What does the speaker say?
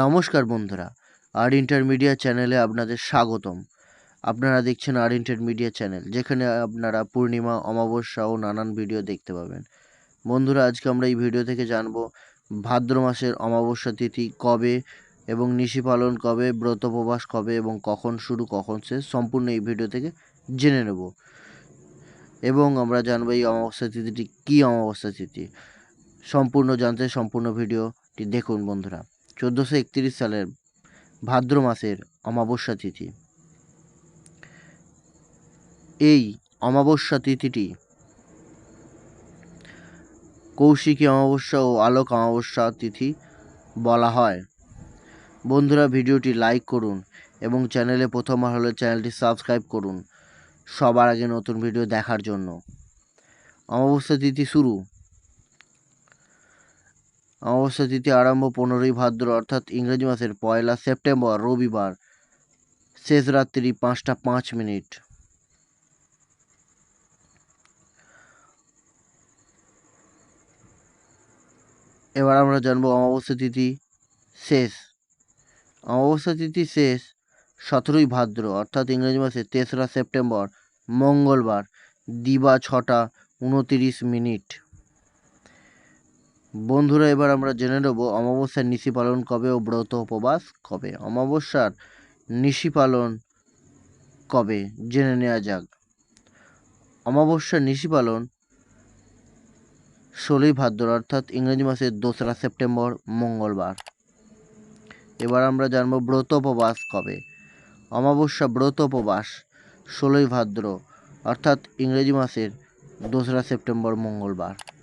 নমস্কার বন্ধুরা, আর ইন্টারমিডিয়া চ্যানেলে আপনাদের স্বাগতম। আপনারা দেখছেন আর ইন্টারমিডিয়া চ্যানেল, যেখানে আপনারা পূর্ণিমা, অমাবস্যা ও নানান ভিডিও দেখতে পাবেন। বন্ধুরা, আজকে আমরা এই ভিডিও থেকে জানব ভাদ্র মাসের অমাবস্যা তিথি কবে এবং নিশি পালন কবে, ব্রত উপবাস কবে এবং কখন শুরু, কখন শেষ সম্পূর্ণ এই ভিডিও থেকে জেনে নেব। এবং আমরা জানব এই অমাবস্যা তিথিটি কী অমাবস্যা তিথি। সম্পূর্ণ জানতে সম্পূর্ণ ভিডিওটি দেখুন বন্ধুরা, চোদ্দোশো একত্রিশ সালের ভাদ্র মাসের অমাবস্যা তিথি। এই অমাবস্যা তিথিটি কৌশিকী অমাবস্যা ও আলোক অমাবস্যা তিথি বলা হয়। বন্ধুরা, ভিডিওটি লাইক করুন এবং চ্যানেলে প্রথমবার হলে চ্যানেলটি সাবস্ক্রাইব করুন সবার আগে নতুন ভিডিও দেখার জন্য। অমাবস্যা তিথি শুরু। অমাবস্যা তিথি আরম্ভ পনেরোই ভাদ্র, অর্থাৎ ইংরেজি মাসের পয়লা সেপ্টেম্বর, রবিবার। শেষ রাত্রি পাঁচটা পাঁচ মিনিট। এবার আমরা জানব অমাবস্যা তিথি শেষ। অমাবস্যা তিথি শেষ সতেরোই ভাদ্র, অর্থাৎ ইংরেজি মাসে তেসরা সেপ্টেম্বর, মঙ্গলবার, দিবা ছটা উনতিরিশ মিনিট। বন্ধুরা, এবার আমরা জেনে নেব অমাবস্যার নিশি পালন কবে ও ব্রত উপবাস কবে। অমাবস্যার নিশি পালন কবে? জেনে নেওয়া যাক। অমাবস্যার নিশি পালন ষোলোই ভাদ্র, অর্থাৎ ইংরেজি মাসের দোসরা সেপ্টেম্বর, মঙ্গলবার। এবার আমরা জানব ব্রত উপবাস কবে। অমাবস্যা ব্রত উপবাস ষোলোই ভাদ্র, অর্থাৎ ইংরেজি মাসের দোসরা সেপ্টেম্বর, মঙ্গলবার।